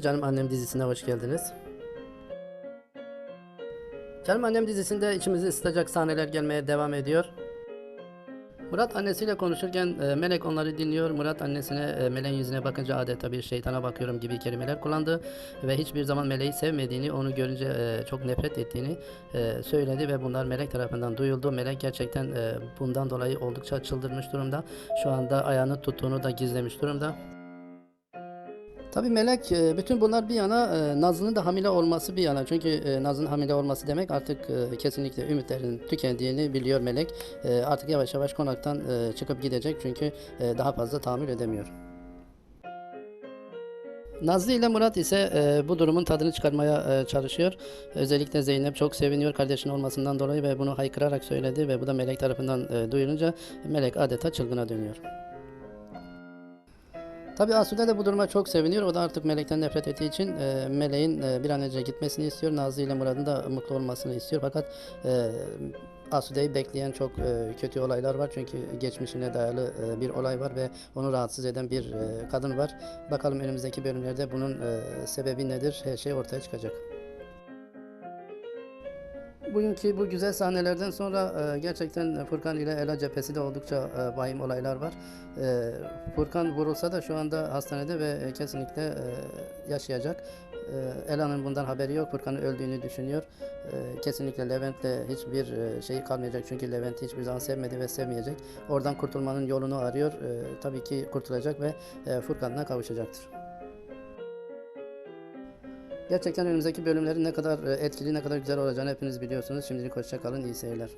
Canım Annem dizisine hoş geldiniz. Canım Annem dizisinde içimizi ısıtacak sahneler gelmeye devam ediyor. Murat annesiyle konuşurken e, Melek onları dinliyor. Murat annesine e, Melek'in yüzüne bakınca adeta bir şeytana bakıyorum gibi kelimeler kullandı. Ve hiçbir zaman Melek'i sevmediğini, onu görünce e, çok nefret ettiğini söyledi ve bunlar Melek tarafından duyuldu. Melek gerçekten bundan dolayı oldukça çıldırmış durumda. Şu anda ayağını tuttuğunu da gizlemiş durumda. Tabii Melek e, bütün bunlar bir yana e, Nazlı'nın da hamile olması bir yana. Çünkü e, Nazlı'nın hamile olması demek artık kesinlikle ümitlerinin tükendiğini biliyor Melek. Artık yavaş yavaş konaktan çıkıp gidecek çünkü daha fazla tahammül edemiyor. Nazlı ile Murat ise e, bu durumun tadını çıkarmaya e, çalışıyor. Özellikle Zeynep çok seviniyor kardeşinin olmasından dolayı ve bunu haykırarak söyledi ve bu da Melek tarafından e, duyulunca Melek adeta çılgına dönüyor. Tabii Asude de bu duruma çok seviniyor. O da artık Melek'ten nefret ettiği için e, Melek'in e, bir an önce gitmesini istiyor. Nazlı ile Murat'ın da mutlu olmasını istiyor. Fakat e, Asude'yi bekleyen çok e, kötü olaylar var. Çünkü geçmişine dayalı e, bir olay var ve onu rahatsız eden bir e, kadın var. Bakalım önümüzdeki bölümlerde bunun e, sebebi nedir? Her şey ortaya çıkacak. Bugünkü bu güzel sahnelerden sonra e, gerçekten Furkan ile Ela cephesi de oldukça e, vahim olaylar var. E, Furkan vurulsa da şu anda hastanede ve e, kesinlikle e, yaşayacak. E, Ela'nın bundan haberi yok. Furkan'ın öldüğünü düşünüyor. E, kesinlikle Levent'le hiçbir e, şey kalmayacak. Çünkü Levent hiçbir zaman sevmedi ve sevmeyecek. Oradan kurtulmanın yolunu arıyor. E, tabii ki kurtulacak ve e, Furkan'la kavuşacaktır. Gerçekten önümüzdeki bölümlerin ne kadar e, etkili, ne kadar güzel olacağını hepiniz biliyorsunuz. Şimdilik hoşça kalın, iyi seyirler.